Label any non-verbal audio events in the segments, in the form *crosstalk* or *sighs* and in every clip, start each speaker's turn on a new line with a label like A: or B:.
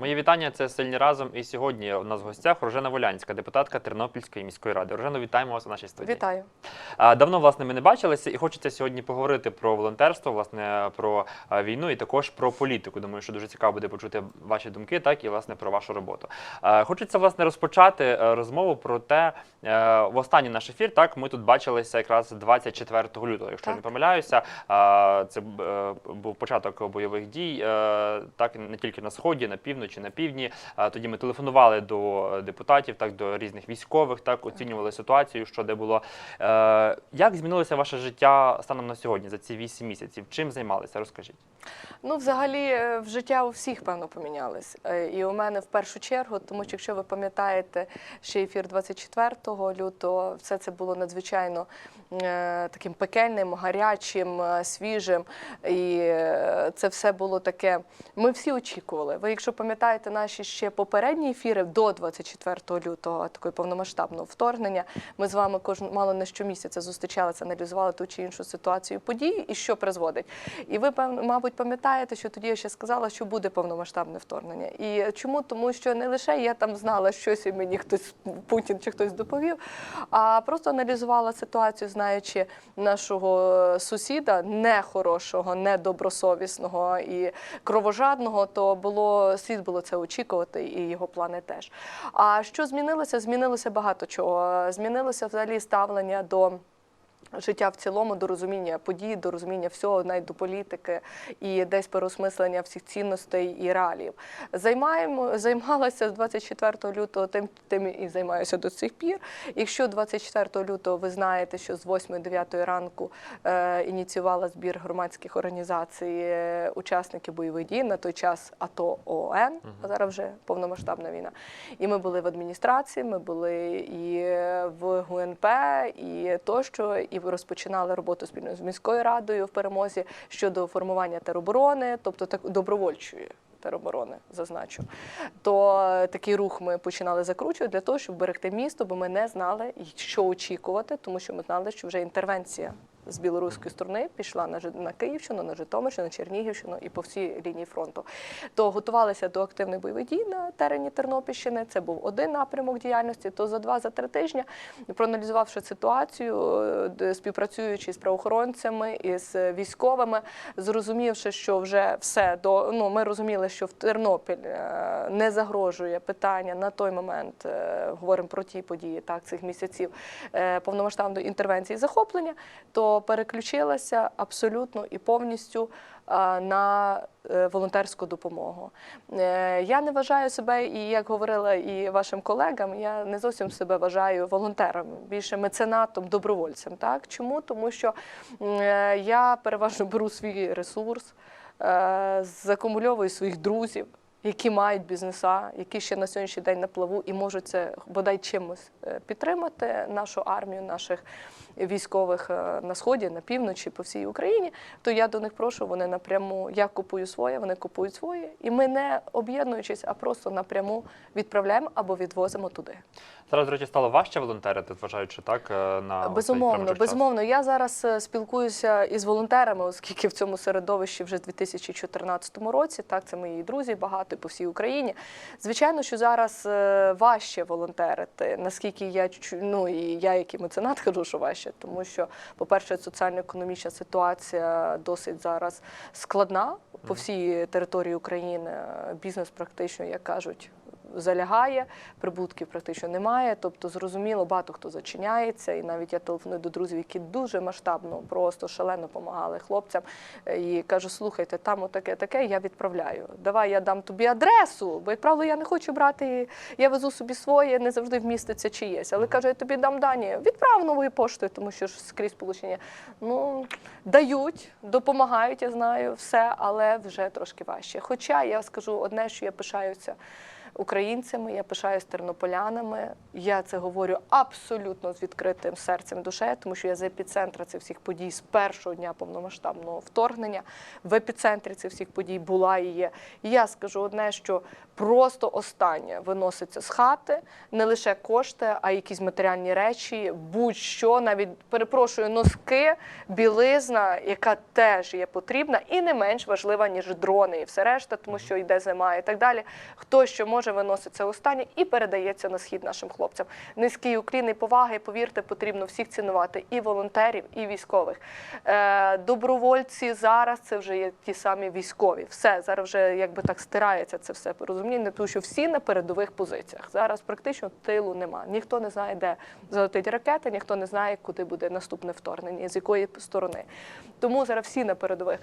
A: Мої вітання. Це сильні разом. І сьогодні у нас в гостях Рожена Волянська, депутатка Тернопільської міської ради. Рожено, вітаємо вас у нашій студії.
B: Вітаю.
A: Давно власне ми не бачилися, і хочеться сьогодні поговорити про волонтерство, власне, про війну і також про політику. Думаю, що дуже цікаво буде почути ваші думки, так і власне про вашу роботу. Хочеться власне розпочати е, розмову про те, е, в останній наш ефір. Так, ми тут бачилися якраз 24 лютого, якщо я не помиляюся. Це е, був початок бойових дій, так не тільки на сході, на півночі, на півдні. Тоді ми телефонували до депутатів, так до різних військових, так оцінювали ситуацію, що де було. Е, Як змінилося ваше життя станом на сьогодні за ці 8 місяців? Чим займалися? Розкажіть.
B: Ну, взагалі, е, в життя у всіх, певно, помінялось. Е, І у мене в першу чергу, тому що якщо ви пам'ятаєте ще ефір 24 лютого, все це було надзвичайно таким пекельним, гарячим, свіжим. І це все було таке. Ми всі очікували. Ви, якщо пам'ятаєте наші ще попередні ефіри до 24 лютого, такої повномасштабного вторгнення, ми з вами кожен мало не щомісяця зустрічалися, аналізували ту чи іншу ситуацію події і що призводить. І ви мабуть, пам'ятаєте, що тоді я ще сказала, що буде повномасштабне вторгнення. І чому? Тому що не лише я там знала щось, і мені хтось Путін чи хтось доповів, а просто аналізувала ситуацію, знаючи нашого сусіда, нехорошого, недобросовісного і кровожадного, то було слід було це очікувати, і його плани теж. А що змінилося? Змінилося багато чого. Змінилося взагалі ставлення до. Життя в цілому до розуміння подій, до розуміння всього, навіть до політики і десь переосмислення всіх цінностей і реалів. Займаємо займалася з 24 лютого, тим тим і займаюся до цих пір. Якщо 24 лютого ви знаєте, що з 8-9 ранку е, ініціювала збір громадських організацій е, учасників бойових дій на той час АТО ООН, а зараз вже повномасштабна війна. І ми були в адміністрації, ми були і в ГУНП, і тощо, і розпочинали роботу спільно з міською радою в перемозі щодо формування тероборони, тобто так добровольчої. Тероборони зазначу, то е, такий рух ми починали закручувати для того, щоб берегти місто, бо ми не знали, що очікувати, тому що ми знали, що вже інтервенція з білоруської сторони пішла на на Київщину, на Житомирщину, на Чернігівщину і по всій лінії фронту. То готувалися до активних бойових дій на терені Тернопільщини. Це був один напрямок діяльності. То за два за три тижні, проаналізувавши ситуацію, е, співпрацюючи з правоохоронцями і з військовими, зрозумівши, що вже все до ну ми розуміли, що в Тернопіль е, не загрожує питання на той момент. е, Говоримо про ті події, так цих місяців повномасштабної інтервенції захоплення, то переключилася абсолютно і повністю на е, волонтерську допомогу. Е, Я не вважаю себе, і як говорила і вашим колегам, я не зовсім себе вважаю волонтером, більше меценатом, добровольцем. Так чому? Тому що е, я переважно беру свій ресурс, закумульовую своїх друзів. Які мають бізнеса, які ще на сьогоднішній день на плаву і можуть це бодай чимось підтримати нашу армію, наших військових е, на сході, на півночі, по всій Україні, то я до них прошу, вони напряму я купую своє, вони купують своє, і ми не об'єднуючись, а просто напряму відправляємо або відвозимо туди.
A: Зараз, до речі, стало важче волонтерити, зважаючи так е, на
B: Безумовно, безумовно. Я зараз е, спілкуюся із волонтерами, оскільки в цьому середовищі вже з 2014 році. Так, це мої друзі, багато по всій Україні. Звичайно, що зараз важче волонтерити. Наскільки я ну і я, як і меценат, *laughs* кажу, що важче, тому що, по-перше, соціально-економічна ситуація досить зараз складна по всій території України. Бізнес практично, як кажуть, залягає, прибутків практично немає. Тобто, зрозуміло, багато хто зачиняється, і навіть я телефоную до друзів, які дуже масштабно, просто шалено допомагали хлопцям. е, І кажу: слухайте, там отаке таке, я відправляю. Давай я дам тобі адресу, бо як правило, я не хочу брати. Я везу собі своє, не завжди вміститься чиєсь. Але кажу, я тобі дам дані. Відправ новою поштою, тому що ж скрізь получення. Ну дають, допомагають, я знаю все, але вже трошки важче. Хоча я скажу одне, що я пишаюся українцями, я пишаюсь тернополянами. Я це говорю абсолютно з відкритим серцем душею, тому що я з епіцентра цих всіх подій з першого дня повномасштабного вторгнення. В епіцентрі цих всіх подій була і є. І я скажу одне, що просто останнє виноситься з хати не лише кошти, а й якісь матеріальні речі, будь-що, навіть перепрошую, носки, білизна, яка теж є потрібна, і не менш важлива, ніж дрони і все решта, тому що йде зима і так далі. Хто що може виноситься останнє і передається на схід нашим хлопцям. Низький уклін і повага, і повірте, потрібно всіх цінувати і волонтерів, і військових. Е, добровольці зараз це вже є ті самі військові. Все зараз вже якби так стирається це все порозуміння, тому що всі на передових позиціях. Зараз практично тилу нема. Ніхто не знає, де залетить ракета, ніхто не знає, куди буде наступне вторгнення, з якої сторони. Тому зараз всі на передових.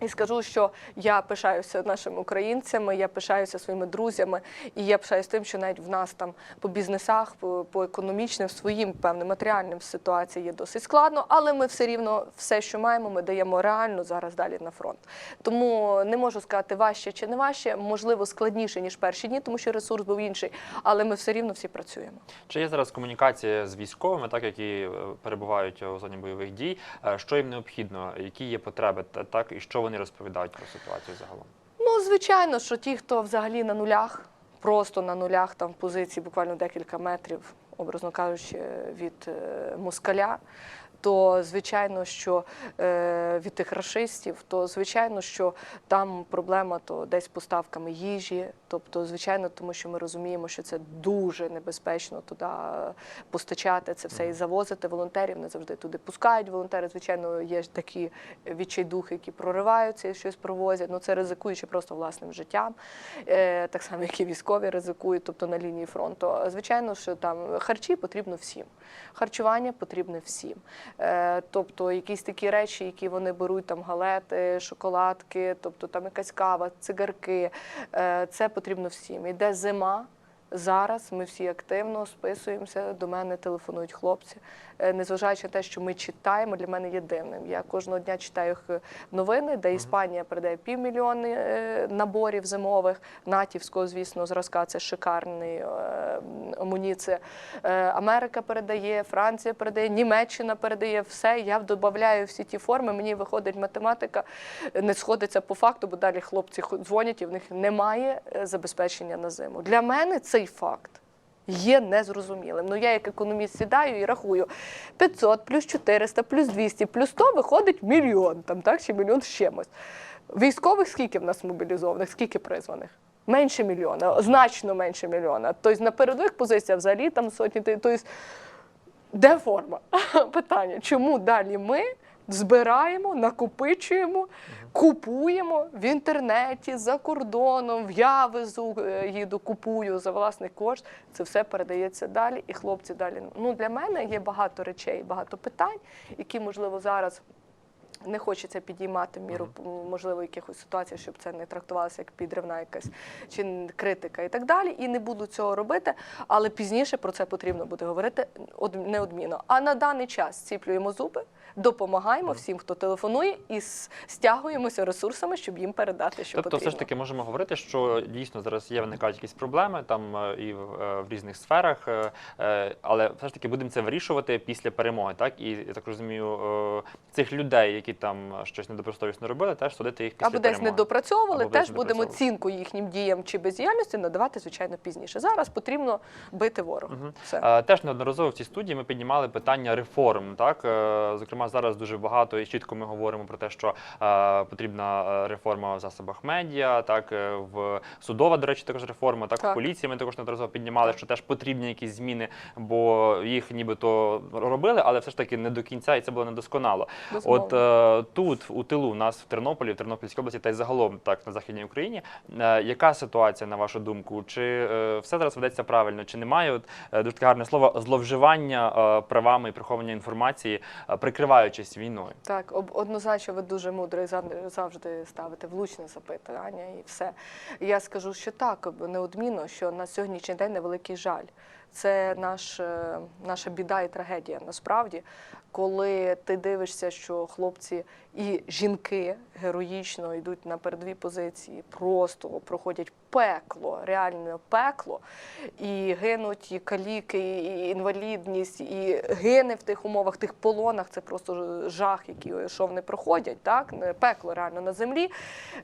B: І скажу, що я пишаюся нашими українцями, я пишаюся своїми друзями, і я пишаюся тим, що навіть в нас там по бізнесах, по, по економічним, своїм певним матеріальним ситуації є досить складно, але ми все рівно все, що маємо, ми даємо реально зараз далі на фронт. Тому не можу сказати важче чи не важче, можливо, складніше ніж перші дні, тому що ресурс був інший, але ми все рівно всі працюємо.
A: Чи є зараз комунікація з військовими, так які е, перебувають у зоні бойових дій? Е, Що їм необхідно, які є потреби, та- так і що вони розповідають про ситуацію загалом?
B: Ну, звичайно, що ті, хто взагалі на нулях, просто на нулях, там в позиції буквально декілька метрів, образно кажучи, від е, москаля. То звичайно, що е, від тих рашистів, то звичайно, що там проблема то десь з поставками їжі. Тобто, звичайно, тому що ми розуміємо, що це дуже небезпечно туди постачати це все і завозити. Волонтерів не завжди туди пускають. Волонтери, звичайно, є ж такі відчайдухи, які прориваються і щось провозять. Ну це ризикуючи просто власним життям, е, так само, як і військові ризикують, тобто на лінії фронту. Звичайно, що там харчі потрібно всім. Харчування потрібне всім. Е, тобто якісь такі речі, які вони беруть, там галети, шоколадки, тобто там якась кава, цигарки. Е, це потрібно всім. Іде зима. Зараз ми всі активно списуємося. До мене телефонують хлопці. Е, Незважаючи на те, що ми читаємо, для мене є дивним. Я кожного дня читаю х- новини, де Іспанія передає півмільйони е, наборів зимових, натівського, звісно, зразка. Це шикарний е, амуніція. Е, Америка передає, Франція передає, Німеччина передає все. Я додаю всі ті форми. Мені виходить математика, е, не сходиться по факту, бо далі хлопці дзвонять, і в них немає е, забезпечення на зиму. Для мене цей факт. Є незрозумілим. Ну я як економіст сідаю і рахую 500 плюс 400 плюс 200 плюс 100 виходить мільйон, там так чи мільйон з чимось. Військових скільки в нас мобілізованих, скільки призваних? Менше мільйона, значно менше мільйона. Тобто на передових позиціях взагалі там сотні. Тобто, де форма? *laughs* Питання. Чому далі ми збираємо, накопичуємо, купуємо в інтернеті, за кордоном, я везу, е, їду, купую за власний кошт. Це все передається далі, і хлопці далі. Ну для мене є багато речей, багато питань, які можливо зараз. Не хочеться підіймати міру можливо якихось ситуацій, щоб це не трактувалося як підривна якась чи критика і так далі. І не буду цього робити, але пізніше про це потрібно буде говорити од- неодмінно. А на даний час ціплюємо зуби, допомагаємо всім, хто телефонує, і стягуємося ресурсами, щоб їм передати, що
A: тобто,
B: потрібно.
A: все ж таки можемо говорити, що дійсно зараз є виникають якісь проблеми там е, і в, е, в різних сферах, е, але все ж таки будемо це вирішувати після перемоги. Так і я так розумію, цих людей, які там щось недобросовісно робили, теж судити їх після
B: Або десь
A: перемоги.
B: не допрацьовували,
A: Або десь
B: теж будемо оцінку їхнім діям чи бездіяльності надавати, звичайно, пізніше. Зараз потрібно бити ворога.
A: Мгм.
B: Все.
A: Е, Теж неодноразово в цій студії ми піднімали питання реформ. Так, Е, зокрема, зараз дуже багато і чітко ми говоримо про те, що е, потрібна е, реформа в засобах медіа, так е, в судова, до речі, також реформа. Так,
B: Так.
A: в поліції ми також неодноразово піднімали, що теж потрібні якісь зміни, бо їх нібито робили, але все ж таки не до кінця, і це було недосконало.
B: Безумовно.
A: От е, тут, у тилу, у нас в Тернополі, в Тернопільській області, та й загалом так на західній Україні. Е, яка ситуація на вашу думку? Чи е, все зараз ведеться правильно? Чи немає от е, дуже гарне слово зловживання правами і приховування інформації, прикриваючись війною?
B: Так, об- однозначно, ви дуже мудро і завжди ставите влучне запитання і все. Я скажу, що так, неодмінно, що на сьогоднішній день невеликий жаль. Це наш, е, наша біда і трагедія насправді, коли ти дивишся, що хлопці і жінки героїчно йдуть на передові позиції, просто проходять пекло, реально пекло. І гинуть і каліки, і інвалідність, і гине в тих умовах, тих полонах. Це просто жах, який що вони проходять. Так, пекло реально на землі.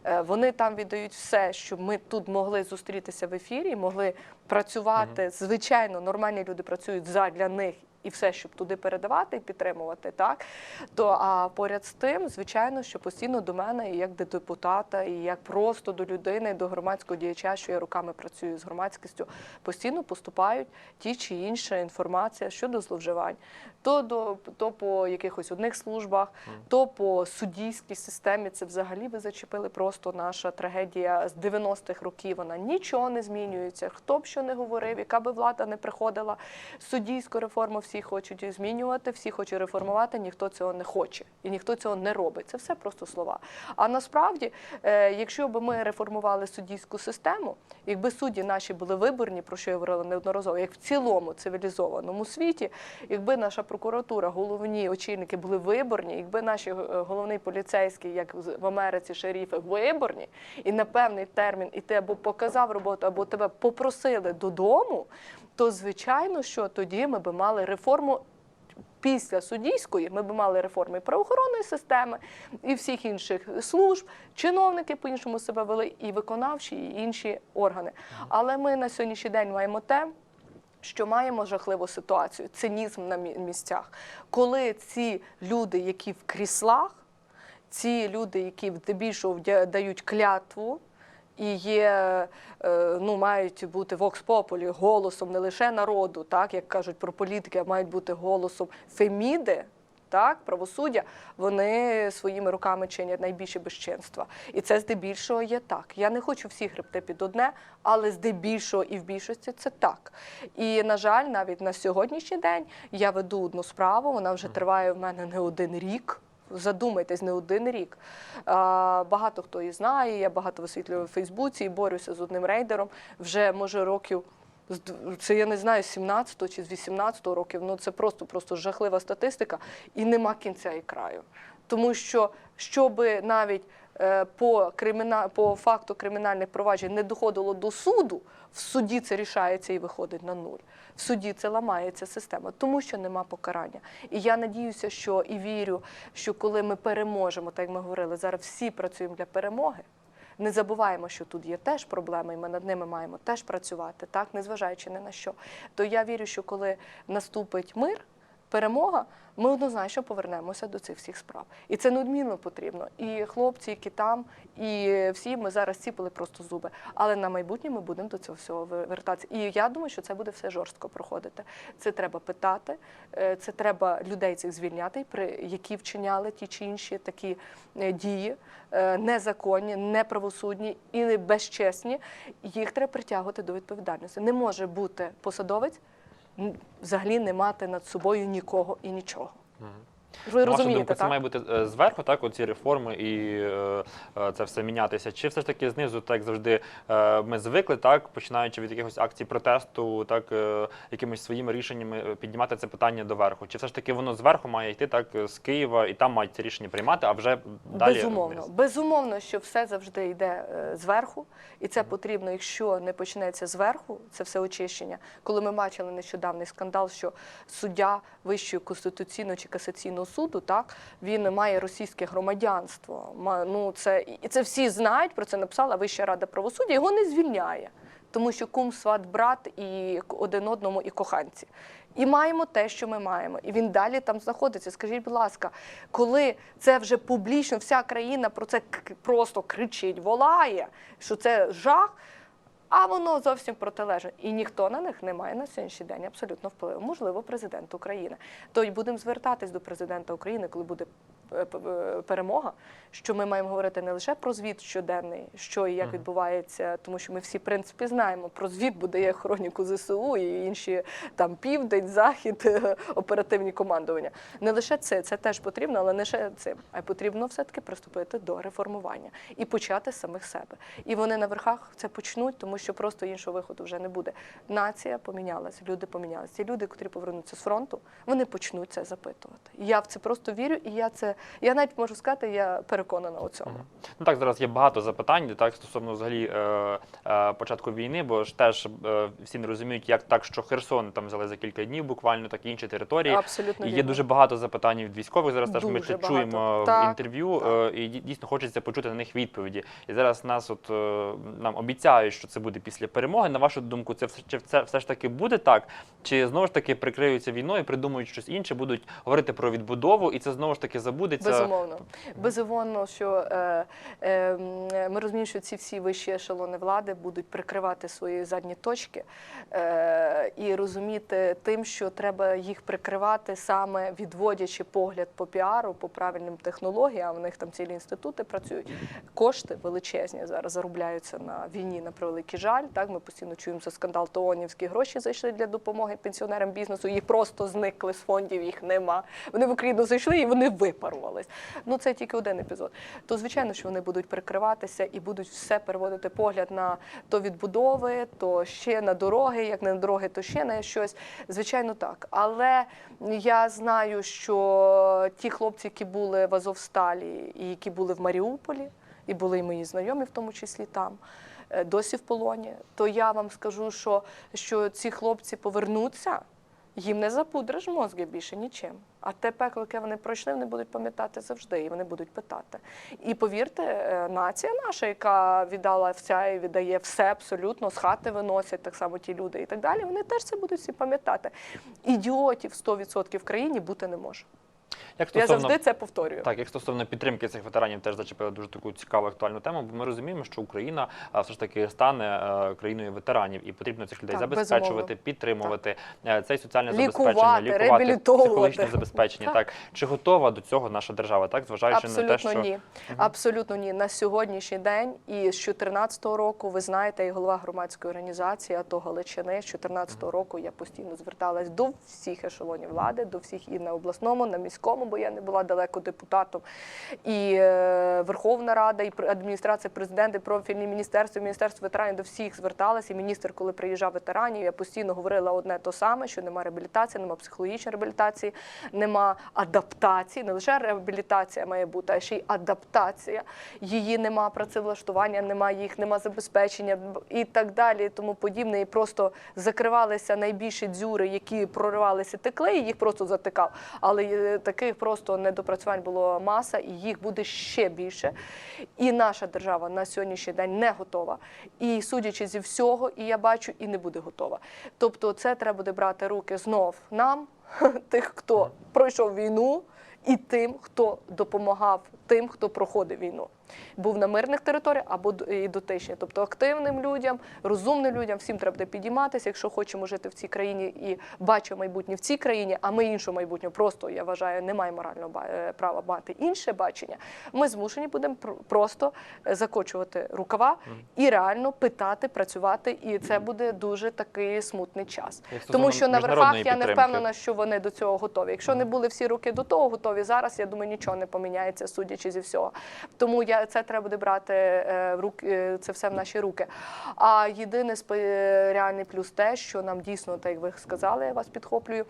B: Е, Вони там віддають все, щоб ми тут могли зустрітися в ефірі, могли працювати. Звичайно, нормальні люди працюють задля них. І все, щоб туди передавати і підтримувати, так то а поряд з тим, звичайно, що постійно до мене, і як до депутата, і як просто до людини, до громадського діяча, що я руками працюю з громадськістю, постійно поступають ті чи інша інформація щодо зловживань. То до то по якихось одних службах, то по суддійській системі. Це взагалі ви зачепили просто наша трагедія з 90-х років. Вона нічого не змінюється. Хто б що не говорив, яка би влада не приходила, суддійську реформу всі хочуть змінювати, всі хочуть реформувати, ніхто цього не хоче і ніхто цього не робить. Це все просто слова. А насправді, е, якщо б ми реформували суддійську систему, якби судді наші були виборні, про що я говорила неодноразово, як в цілому цивілізованому світі, якби наша прокуратура, головні очільники були виборні, якби наші е, головний поліцейський, як в Америці, шеріфи, виборні, і на певний термін і ти або показав роботу, або тебе попросили додому, то звичайно, що тоді ми би мали реформу. Після суддійської ми б мали реформи і правоохоронної системи і всіх інших служб, чиновники по-іншому себе вели, і виконавчі, і інші органи. Але ми на сьогоднішній день маємо те, що маємо жахливу ситуацію, цинізм на місцях, коли ці люди, які в кріслах, ці люди, які здебільшого дають клятву. І є, е, ну, мають бути Populi голосом не лише народу, так як кажуть про політики, а мають бути голосом Феміди, так, правосуддя, вони своїми руками чинять найбільше безчинства. І це здебільшого є так. Я не хочу всі хребти під одне, але здебільшого і в більшості це так. І, на жаль, навіть на сьогоднішній день я веду одну справу, вона вже триває в мене не один рік. Задумайтесь, не один рік. Багато хто її знає, я багато висвітлюю в Фейсбуці і борюся з одним рейдером. Вже може років це я не знаю, з 17 чи з 18 років. Ну це просто просто жахлива статистика, і нема кінця і краю. Тому що щоби навіть по криміна... по факту кримінальних проваджень не доходило до суду, в суді це рішається і виходить на нуль. В суді це ламається система, тому що нема покарання. І я надіюся, що і вірю, що коли ми переможемо, так як ми говорили, зараз всі працюємо для перемоги. Не забуваємо, що тут є теж проблеми, і ми над ними маємо теж працювати, так незважаючи ні на що. То я вірю, що коли наступить мир, перемога, ми однозначно повернемося до цих всіх справ. І це неодмінно потрібно. І хлопці, які там, і всі ми зараз ціпили просто зуби. Але на майбутнє ми будемо до цього всього вертатися. І я думаю, що це буде все жорстко проходити. Це треба питати, е, це треба людей цих звільняти, які вчиняли ті чи інші такі е, дії, е, незаконні, неправосудні і безчесні. Їх треба притягувати до відповідальності. Не може бути посадовець взагалі не мати над собою нікого і нічого. Ви
A: На вашу
B: розумієте,
A: думку, це
B: так?
A: має бути е, зверху, так, оці реформи і е, е, це все мінятися. Чи все ж таки знизу, так завжди е, ми звикли, так, починаючи від якихось акцій протесту, так, е, якимись своїми рішеннями е, піднімати це питання доверху? Чи все ж таки воно зверху має йти так е, з Києва і там мають ці рішення приймати, а вже далі
B: Безумовно,
A: вниз?
B: безумовно, що все завжди йде е, зверху, і це потрібно, якщо не почнеться зверху, це все очищення. Коли ми бачили нещодавний скандал, що суддя Вищого конституційного чи касаційного суду, так він має російське громадянство. Ма- Ну це і це всі знають про це. Написала Вища рада правосуддя. Його не звільняє. Тому що кум, сват, брат і один одному і коханці. І маємо те, що ми маємо. І він далі там знаходиться. Скажіть, будь ласка, коли це вже публічно, вся країна про це просто кричить, волає, що це жах. А воно зовсім протилежне. І ніхто на них не має на сьогоднішній день абсолютно впливу. Можливо, президент України. То й будемо звертатись до президента України, коли буде перемога. Що ми маємо говорити не лише про звіт щоденний, що і як відбувається, тому що ми всі, в принципі, знаємо про звіт, буде є хроніку ЗСУ і інші там південь, захід, е, *laughs* оперативні командування. Не лише це, це теж потрібно, але не лише цим. А й потрібно все-таки приступити до реформування і почати з самих себе. І вони на верхах це почнуть, тому що просто іншого виходу вже не буде. Нація помінялася, люди помінялися. Ті люди, котрі повернуться з фронту, вони почнуть це запитувати. Я в це просто вірю, і я це я навіть можу сказати, я переконана у цьому.
A: Ну так, зараз є багато запитань так стосовно взагалі е, е, початку війни, бо ж теж е, всі не розуміють, як так, що Херсон там взяли за кілька днів, буквально так і інші території.
B: Абсолютно
A: І є
B: вірно.
A: дуже багато запитань від військових. Зараз теж ми це
B: багато.
A: чуємо в інтерв'ю, е, і дійсно хочеться почути на них відповіді. І зараз нас, от е, нам обіцяють, що це буде після перемоги. На вашу думку, це все це все ж таки буде так? Чи знову ж таки прикриються війною, придумують щось інше, будуть говорити про відбудову, і це знову ж таки забудеться?
B: Безумовно. Безумовно, що е, е, ми розуміємо, що ці всі вищі ешелони влади будуть прикривати свої задні точки е, і розуміти тим, що треба їх прикривати саме відводячи погляд по піару, по правильним технологіям. У них там цілі інститути працюють. Кошти величезні зараз заробляються на війні на превеликий жаль. Так ми постійно чуємо за скандал ТООНівські гроші зайшли для допомоги пенсіонерам бізнесу. Їх просто зникли з фондів, їх нема. Вони в Україну зайшли і вони випарувались. Ну це тільки один епізод. То звичайно, що вони будуть прикриватися і будуть все переводити погляд на то відбудови, то ще на дороги. Як не на дороги, то ще на щось. Звичайно, так. Але я знаю, що ті хлопці, які були в Азовсталі і які були в Маріуполі, і були і мої знайомі, в тому числі там. е, Досі в полоні, то я вам скажу, що, що ці хлопці повернуться, їм не запудриш мозги більше нічим. А те пекло, яке вони пройшли, вони будуть пам'ятати завжди, і вони будуть питати. І повірте, е, нація наша, яка віддала вся і віддає все абсолютно, з хати виносять так само ті люди і так далі. Вони теж це будуть всі пам'ятати. Ідіотів 100% в країні бути не може.
A: Як
B: Я завжди це повторюю.
A: Так, як стосовно підтримки цих ветеранів, теж зачепили дуже таку цікаву актуальну тему, бо ми розуміємо, що Україна а, все ж таки стане е, країною ветеранів, і потрібно цих людей
B: Так,
A: забезпечувати,
B: безумовно.
A: підтримувати е, це й соціальне
B: Лікувати,
A: забезпечення, лікувати,
B: реабілітовувати.
A: психологічне забезпечення. Так.
B: Так.
A: чи готова до цього наша держава, так зважаючи на те, що
B: ні. Абсолютно ні. На сьогоднішній день і з 2014 року, ви знаєте, і голова громадської організації АТО Галичини з 2014 року я постійно зверталась до всіх ешелонів влади, до всіх і на обласному, на міському, бо я не була далеко депутатом. І е, Верховна Рада, і адміністрація президента, і профільні міністерства, міністерство ветеранів до всіх зверталась. І міністр, коли приїжджав ветеранів, я постійно говорила одне то саме, що нема реабілітації, нема психологічної реабілітації, нема адаптації. Не лише реабілітація має бути, а ще й адаптація. Її нема працевлаштування, нема їх, нема забезпечення і так далі, і тому подібне. І просто закривалися найбільші дзюри, які проривалися, текли, і їх просто затикав. Але е, таких просто недопрацювань було маса, і їх буде ще більше. І наша держава на сьогоднішній день не готова. І судячи зі всього, і я бачу, і не буде готова. Тобто, це треба буде брати руки знов нам, *laughs* тих, хто пройшов війну, і тим, хто допомагав тим, хто проходив війну. Був на мирних територіях або і дотичні. Тобто активним людям, розумним людям, всім треба буде підійматися, якщо хочемо жити в цій країні і бачимо майбутнє в цій країні, а ми іншого майбутнього просто я вважаю, немає морального е, права мати інше бачення. Ми змушені будемо просто е, закочувати рукава і реально питати, працювати. І це буде дуже такий смутний час.
A: Як
B: Тому що на верхах я не впевнена, що вони до цього готові. Якщо не були всі руки до того готові, зараз я думаю, нічого не поміняється, судячи зі всього. Тому я це треба буде брати е, в руки, е, це все в наші руки. А єдиний реальний плюс те, що нам дійсно, так як ви сказали, я вас підхоплюю.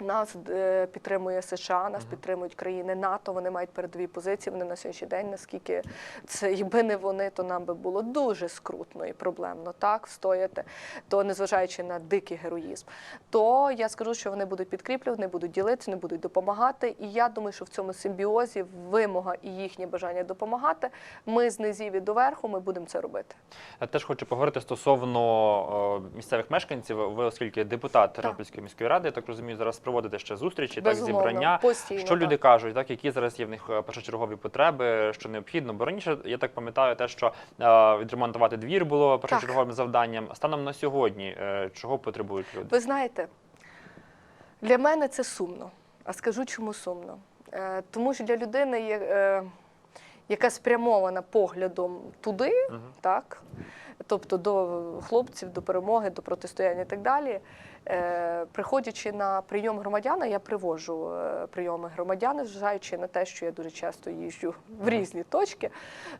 B: Нас е, підтримує США, нас підтримують країни НАТО. Вони мають передові позиції. Вони на сьогоднішній день, наскільки це, якби не вони, то нам би було дуже скрутно і проблемно так встояти. То незважаючи на дикий героїзм, то я скажу, що вони будуть підкріплювати, вони будуть ділитися, вони будуть допомагати. І я думаю, що в цьому симбіозі вимога і їхнє бажання допомагати. Ми з низів і до верху ми будемо це робити.
A: Я теж хочу поговорити стосовно е, місцевих мешканців. Ви, оскільки депутат Тернопільської міської ради, я так розумію, зараз проводите ще зустрічі, так зібрання.
B: постійно,
A: що люди
B: так.
A: кажуть, так які зараз є в них е, першочергові потреби, що необхідно? Бо раніше я так пам'ятаю, те, що е, відремонтувати двір було першочерговим завданням. Станом на сьогодні, е, чого потребують люди?
B: Ви знаєте, для мене це сумно. А скажу, чому сумно. Е, Тому що для людини, є, е, яка спрямована поглядом туди, так, тобто до хлопців, до перемоги, до протистояння і так далі. Е, Приходячи на прийом громадян, я привожу е, прийоми громадян, зважаючи на те, що я дуже часто їжджу в різні точки,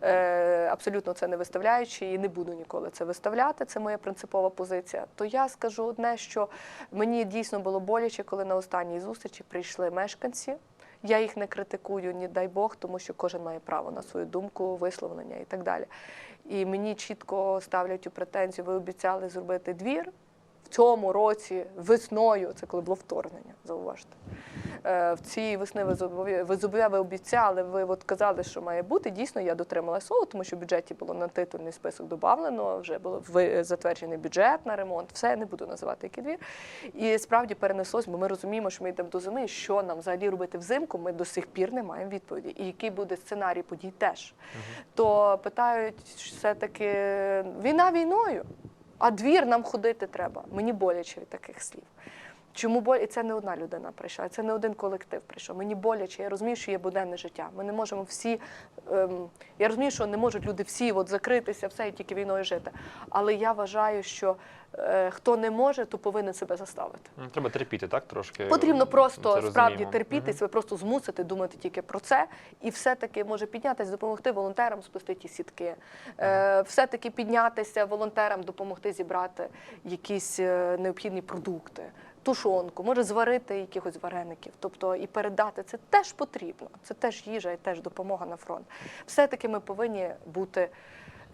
B: е, абсолютно це не виставляючи і не буду ніколи це виставляти. Це моя принципова позиція. То я скажу одне, що мені дійсно було боляче, коли на останній зустрічі прийшли мешканці. Я їх не критикую, ні дай Бог, тому що кожен має право на свою думку, висловлення і так далі. І мені чітко ставлять у претензію, ви обіцяли зробити двір цьому році весною, це коли було вторгнення, зауважте. Е, В цій весни ви зобов'я- ви зобов'я- ви обіцяли, ви от казали, що має бути. Дійсно, я дотримала слово, тому що в бюджеті було на титульний список додавлено, вже було затверджений бюджет на ремонт. Все я не буду називати який двір. І справді перенеслось, бо ми розуміємо, що ми йдемо до зими. Що нам взагалі робити взимку? Ми до сих пір не маємо відповіді. І який буде сценарій подій теж. То питають все-таки війна війною. А двір нам ходити треба. Мені боляче від таких слів. Чому боль... І це не одна людина прийшла, це не один колектив прийшов. Мені боляче. Я розумію, що є буденне життя. Ми не можемо всі. Ем... Я розумію, що не можуть люди всі от закритися, все і тільки війною жити. Але я вважаю, що е, хто не може, то повинен себе заставити.
A: Треба терпіти, так трошки.
B: Потрібно
A: Це
B: просто справді
A: розуміємо.
B: терпіти,
A: Мгм.
B: себе просто змусити думати тільки про це, і все-таки може піднятися, допомогти волонтерам сплести ті сітки, е, все-таки піднятися волонтерам, допомогти зібрати якісь е, необхідні продукти, тушонку, може зварити якихось вареників, тобто і передати це теж потрібно. Це теж їжа і теж допомога на фронт. Все-таки ми повинні бути.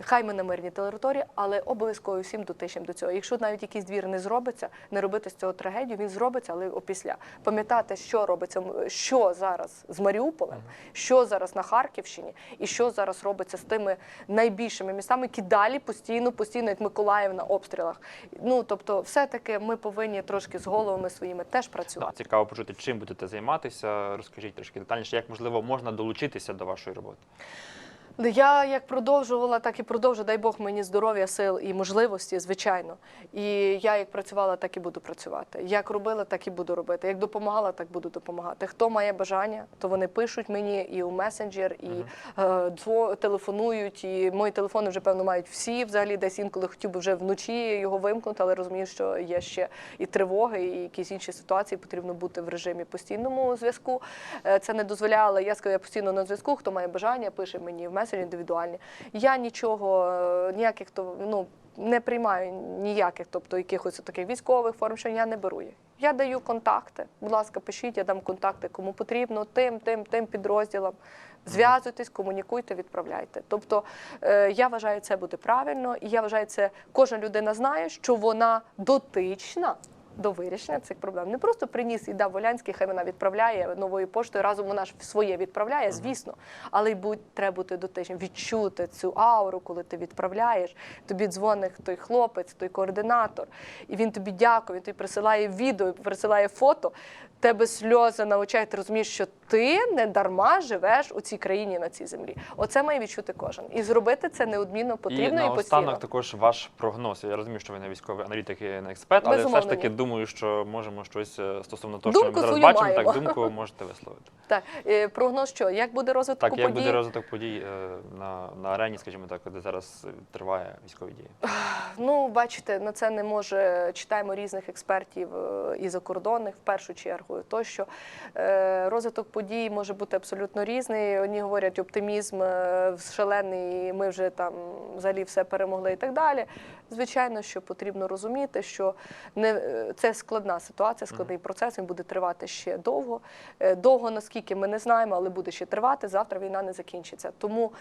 B: Хай ми на мирній території, але обов'язково всім дотичним до цього. Якщо навіть якийсь двір не зробиться, не робити з цього трагедію, він зробиться, але опісля. Пам'ятати, що робиться, що зараз з Маріуполем, що зараз на Харківщині, і що зараз робиться з тими найбільшими містами, які далі постійно, постійно, як Миколаїв на обстрілах. Ну тобто, все-таки ми повинні трошки з головами своїми теж працювати.
A: цікаво почути, чим будете займатися. Розкажіть трошки детальніше, як можливо можна долучитися до вашої роботи.
B: Я як продовжувала, так і продовжу. Дай Бог мені здоров'я, сил і можливості, звичайно. І я як працювала, так і буду працювати. Як робила, так і буду робити. Як допомагала, так буду допомагати. Хто має бажання, то вони пишуть мені і у месенджер, і е, дво- телефонують. І мої телефони вже певно мають всі. Взагалі, десь інколи хотів би вже вночі його вимкнути, але розумію, що є ще і тривоги, і якісь інші ситуації. Потрібно бути в режимі постійному зв'язку. Е, Це не дозволяє, але я скажу, я постійно на зв'язку. Хто має бажання, пише мені в месенджері індивідуальні. Я нічого, е, ніяких то ну. Не приймаю ніяких, тобто якихось таких військових форм, що я не беру їх. Я даю контакти. Будь ласка, пишіть, я дам контакти, кому потрібно, тим, тим, тим підрозділам. Зв'язуйтесь, комунікуйте, відправляйте. Тобто е, я вважаю, це буде правильно, і я вважаю, це кожна людина знає, що вона дотична до вирішення цих проблем. Не просто приніс і дав Волянський, хай вона відправляє новою поштою. Разом вона ж своє відправляє, звісно. Але й будь треба бути дотичним, відчути цю ауру, коли ти відправляєш. Тобі дзвонить той хлопець, той координатор, і він тобі дякує. Він тобі присилає відео, присилає фото. Тебе сльози на очах, ти розумієш, що ти не дарма живеш у цій країні на цій землі. Оце має відчути кожен. І зробити це неодмінно потрібно і,
A: і
B: постійно.
A: наостанок також ваш прогноз. Я розумію, що ви не військовий аналітик і не експерт, але все ж таки
B: ні.
A: думаю, що можемо щось е, стосовно того,
B: Думку
A: що ми зараз бачимо,
B: маємо.
A: так думку *laughs* можете висловити.
B: Так, е, прогноз що? Як буде розвиток
A: Так, як буде розвиток подій е, на, на арені, скажімо так, де зараз триває військові дії? *sighs*
B: Ну, бачите, на це не може читаємо різних експертів і закордонних в першу чергу. Тощо Е, розвиток подій може бути абсолютно різний. Одні говорять, оптимізм е, шалений, і ми вже там взагалі все перемогли і так далі. Звичайно, що потрібно розуміти, що не е, це складна ситуація, складний процес. Він буде тривати ще довго. Довго, наскільки ми не знаємо, але буде ще тривати. Завтра війна не закінчиться. Тому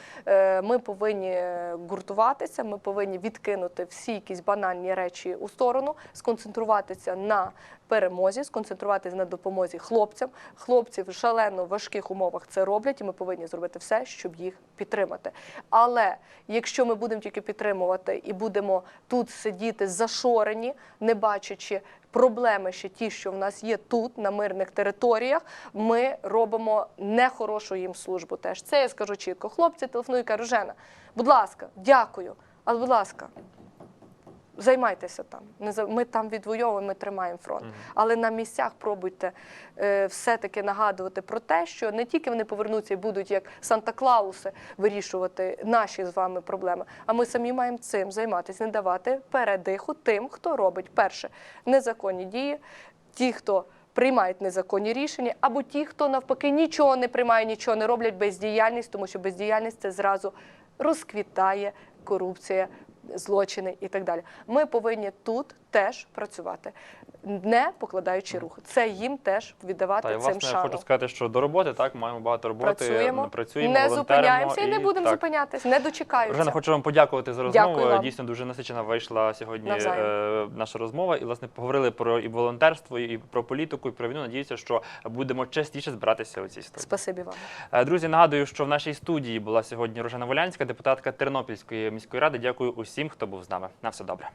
B: ми повинні гуртуватися, ми повинні відкинути всі якісь банальні речі у сторону, сконцентруватися на перемозі, сконцентруватися на допомозі хлопцям. Хлопці в шалено важких умовах це роблять, і ми повинні зробити все, щоб їх підтримати. Але якщо ми будемо тільки підтримувати і будемо тут сидіти зашорені, не бачачи проблеми ще ті, що в нас є тут, на мирних територіях, ми робимо нехорошу їм службу. Теж це я скажу чітко. Хлопці телефонують, кажуть, Жена, будь ласка, дякую, але будь ласка. Займайтеся там. Ми там відвоюємо, ми тримаємо фронт. Але на місцях пробуйте е, все-таки нагадувати про те, що не тільки вони повернуться і будуть як Санта-Клауси вирішувати наші з вами проблеми, а ми самі маємо цим займатися, не давати передиху тим, хто робить перше незаконні дії, ті, хто приймають незаконні рішення, або ті, хто навпаки нічого не приймає, нічого не роблять бездіяльність, тому що бездіяльність це зразу розквітає корупція, злочини і так далі. Ми повинні тут теж працювати, не покладаючи рух. Це їм теж віддавати
A: Та,
B: цим
A: власне,
B: шаном.
A: хочу сказати, що до роботи так маємо багато роботи.
B: Працюємо,
A: працюємо,
B: не зупиняємося і не будемо
A: так.
B: зупинятись, не дочекаються.
A: Рожена, хочу вам подякувати за
B: Дякую
A: розмову.
B: вам.
A: Дійсно дуже насичена вийшла сьогодні е, наша розмова. І власне поговорили про і волонтерство, і про політику, і про війну. Надіюся, що будемо частіше збиратися у цій студії.
B: Спасибі вам.
A: Е, Друзі, нагадую, що в нашій студії була сьогодні Рожена Волянська, депутатка Тернопільської міської ради. Дякую усім, хто був з нами. На все добре.